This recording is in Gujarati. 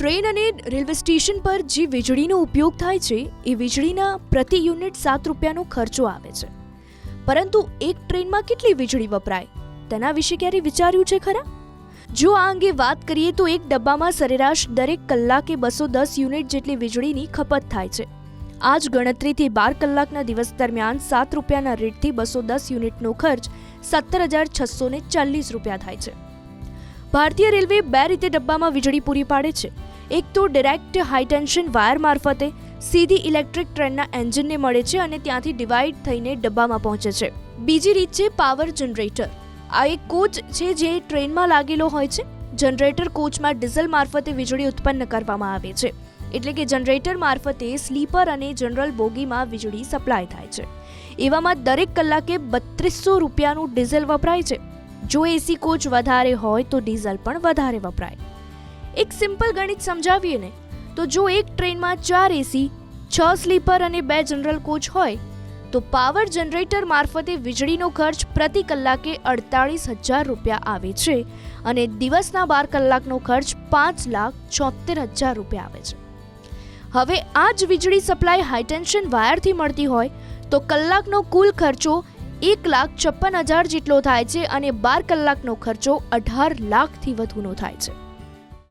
ટ્રેન અને રેલવે સ્ટેશન પર જે વીજળીનો ઉપયોગ થાય છે, એ વીજળીના પ્રતિ યુનિટ સાત રૂપિયાનો ખર્ચો આવે છે. પરંતુ એક ટ્રેનમાં કેટલી વીજળી વપરાય? તેના વિશે ક્યારે વિચાર્યું છે ખરા? જો આ અંગે વાત કરીએ તો એક ડબ્બામાં સરેરાશ દરેક કલાકે બસો દસ યુનિટ જેટલી વીજળીની ખપત થાય છે. આ જ ગણતરીથી બાર કલાકના દિવસ દરમિયાન સાત રૂપિયાના રેટથી બસો દસ યુનિટનો ખર્ચ સત્તર હજાર છસો ચાલીસ રૂપિયા થાય છે. ભારતીય રેલવે બે રીતે ડબ્બામાં વીજળી પૂરી પાડે છે. એક તો ડિરેક્ટ હાઈટેન્શન વાયર મારફતે સીધી ઇલેક્ટ્રિક ટ્રેનના એન્જિનને મળે છે અને ત્યાંથી ડિવાઈડ થઈને ડબ્બામાં પહોંચે છે. બીજી રીત છે પાવર જનરેટર આ એક કોચ છે જે ટ્રેનમાં લાગેલો હોય છે. જનરેટર કોચમાં ડીઝલ મારફતે વીજળી ઉત્પન્ન કરવામાં આવે છે. એટલે કે જનરેટર મારફતે સ્લીપર અને જનરલ બોગીમાં વીજળી સપ્લાય થાય છે. એવામાં દરેક કલાકે બત્રીસો રૂપિયાનું ડીઝલ વપરાય છે. જો એસી કોચ વધારે હોય તો ડીઝલ પણ વધારે વપરાય. એક સિમ્પલ ગણિત સમજાવીએ ને તો જો એક ટ્રેનમાં ચાર એસી છ સ્લીપર અને બે જનરલ કોચ હોય, તો પાવર જનરેટર મારફતે વીજળીનો ખર્ચ પ્રતિ કલાકે અડતાળીસ હજાર રૂપિયા આવે છે અને દિવસના બાર કલાકનો ખર્ચ પાંચ લાખ છોતેર હજાર રૂપિયા આવે છે. હવે આ જ વીજળી સપ્લાય હાઈટેન્શન વાયરથી મળતી હોય, તો કલાકનો કુલ ખર્ચો એક લાખ છપ્પન હજાર જેટલો થાય છે અને બાર કલાકનો ખર્ચો અઢાર લાખથી વધુનો થાય છે.